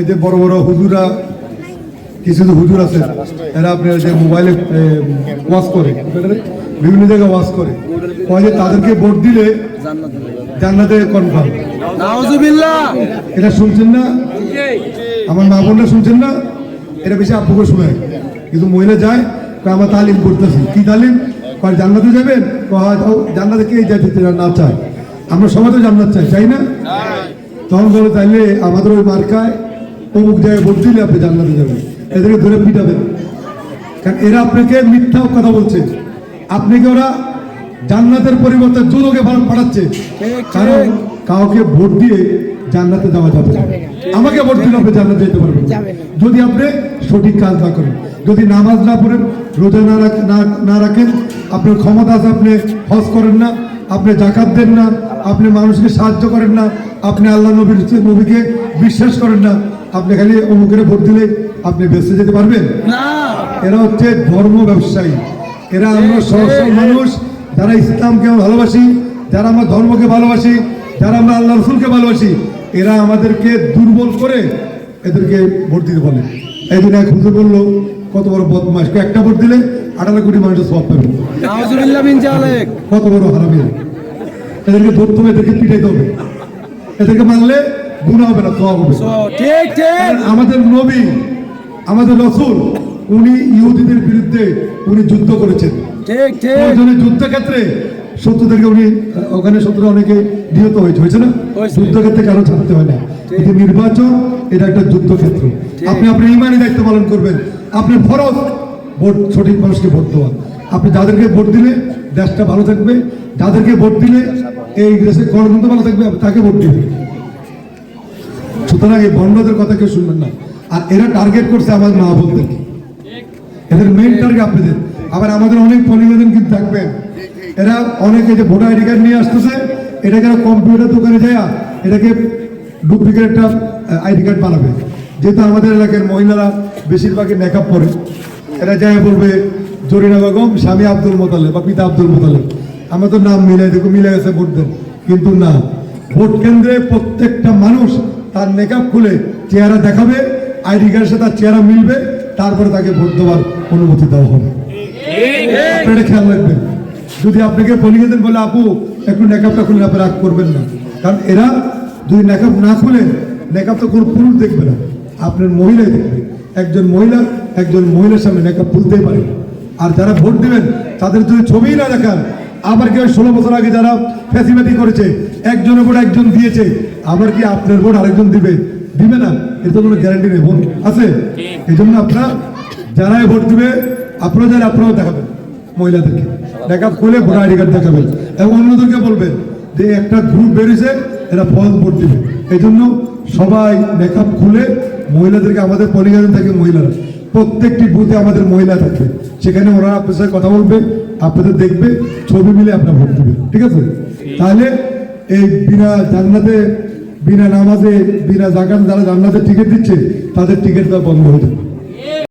ওই যে বড় বড় হুজুরা কিছু কিছু হুজুর আছে এরা আপনার যে মোবাইলে ওয়াশ করে বিভিন্ন জায়গায় ওয়াশ করে। কয় যে তাদেরকে ভোট দিলে জান্নাতে কনফার্ম এটা শুনছেন না? আমার মা বোনরা শুনছেন না? এটা বেশি আপুকে শোনায়। কিন্তু মহিলা যায় আমার তালিম করতেছি। কি তালিম? কয় জান্নাতে যাবেন? হ্যাঁ। জান্নাতে কে যাইতে না চায়? আমরা সবাই তো জান্নাত চাই চাই না? তখন বলে তাইলে আমাদের ওই মার্কায় অমুক জায়গায় ভোট দিলে আপনি জান্নাতে যাবেন। এদেরকে ধরে পিটাবেন। কারণ এরা আপনাকে মিথ্যা কথা বলছে। আপনাকে ওরা জান্নাতের পরিবর্তে দুলোকে পাঠাচ্ছে। কারণ কাউকে ভোট দিয়ে জান্নাতে যাওয়া যাবে না। আমাকে ভোট দিলে আপনি জান্নাতে যেতে পারবেন যদি আপনি সঠিক কাজ না করেন যদি নামাজ না পড়েন রোজা না- না রাখেন আপনার ক্ষমতা আছে আপনি হজ করেন না আপনি জাকাত দেন না আপনি মানুষকে সাহায্য করেন না আপনি আল্লাহ নবীর নবীকে বিশ্বাস করেন না আপনি খালি অমুকের ভোট দিলে আপনি বেঁচে যেতে পারবেন? এরা হচ্ছে ধর্ম ব্যবসায়ী। এরা আমরা সরসর মানুষ যারা ইসলামকে আমরা ভালোবাসি যারা আমরা ধর্মকে ভালোবাসি যারা আমরা আল্লাহ রসুলকে ভালোবাসি এরা আমাদেরকে দুর্বল করে এদেরকে ভোট দিতে বলে। এই দিন এক হুজুর বলল কত বড় বদমাস একটা ভোট দিলে আঠারো কোটি মানুষের সব পাবে। নাউজুবিল্লাহ বিন জালেক। কত বড় হারামি এদেরকে ধরতে হবে এদেরকে পিটাইতে হবে। এদেরকে মানলে গুণা হবে না সব হবে আমাদের নবী আমাদের রসুল উনি ইহুদিদের বিরুদ্ধে উনি যুদ্ধ করেছেন। যুদ্ধক্ষেত্রে শত্রুদেরকে উনি ওখানে শত্রু অনেকে নিহত হয়েছে হয়েছে না। যুদ্ধক্ষেত্রে কারও ছাড়তে হয় না। কিন্তু নির্বাচন এটা একটা যুদ্ধক্ষেত্র। আপনি আপনার ইমানি দায়িত্ব পালন করবেন। আপনি ফরজ ভোট সঠিক মানুষকে ভোট দেওয়া। আপনি যাদেরকে ভোট দিলে দেশটা ভালো থাকবে, যাদেরকে ভোট দিলে এই দেশের গণতন্ত্র ভালো থাকবে, তাকে ভোট দিবে। সুতরাং এই বন্ডদের কথা কেউ শুনবেন না। আর এরা টার্গেট করছে আমার মা বোনদেরকে এদের মেইন টার্গেট আপনাদের। আবার আমাদের অনেক পরিবেদন কিন্তু থাকবেন এরা অনেকে যে ভোটার আইডি কার্ড নিয়ে আসতেছে, এটাকে এরা কম্পিউটার দোকানে যায় এটাকে ডুপ্লিকেট একটা আইডি কার্ড বানাবে। যেহেতু আমাদের এলাকার মহিলারা বেশিরভাগই মেকআপ পরে। এরা যায় বলবে জরিনা বেগম স্বামী আব্দুল মোতালেব বা পিতা আব্দুল মোতালেব। আমরা তো নাম মিলাই দেখো মিলে গেছে ভোট দেন। কিন্তু না, ভোট কেন্দ্রে প্রত্যেকটা মানুষ তার মেকআপ খুলে চেহারা দেখাবে, আইডি কার্ডের সাথে তার চেহারা মিলবে, তারপরে তাকে ভোট দেওয়ার অনুমতি দেওয়া হবে। আপনারা খেয়াল রাখবেন। যদি আপনাকে বলিয়ে দেন, বলে, আপু, একটু মেকআপটা খুলে আপনি রাগ করবেন না। কারণ এরা যদি মেকআপ না খুলে মেকআপ তো কোনো পুরুষ দেখবে না। আপনার মহিলাই দেখবে। একজন মহিলা, একজন মহিলার সামনে মেকআপ খুলতেই পারে। আর যারা ভোট দেবেন, তাদের যদি ছবিই না দেখান, আবার কেউ ষোলো বছর আগে যারা ফ্যাসিবাতি করেছে, একজনের ভোট একজন দিয়েছে, আবার কি আপনার ভোট আরেকজন দিবে? দিবে না। এর তো কোনো গ্যারান্টি নেই। ভোট আছে? এই জন্য আপনারা যারাই ভোট দিবে, আপনারা যারা, আপনারাও দেখাবেন, মহিলাদেরকে। মেকআপ খুলে ভোটার আইডি কার্ড দেখাবেন। এবং অন্যদেরকে বলবেন যে একটা গ্রুপ বেরিয়েছে, এরা ফল ভোট দিবে। এই জন্য সবাই মেকআপ খুলে মহিলাদেরকে, আমাদের পলিগাজন থাকে মহিলারা প্রত্যেকটি বুথে আমাদের মহিলা থাকে। সেখানে ওরা আপনার সাথে কথা বলবে, আপনাদের দেখবে, ছবি মিলে আপনার ভোট দেবে। ঠিক আছে? তাহলে এই বিনা জান্নাতে, বিনা নামাজে, বিনা জাগান যারা জান্নাতে টিকিট দিচ্ছে, তাদের টিকিট দেওয়া বন্ধ হয়ে যাবে।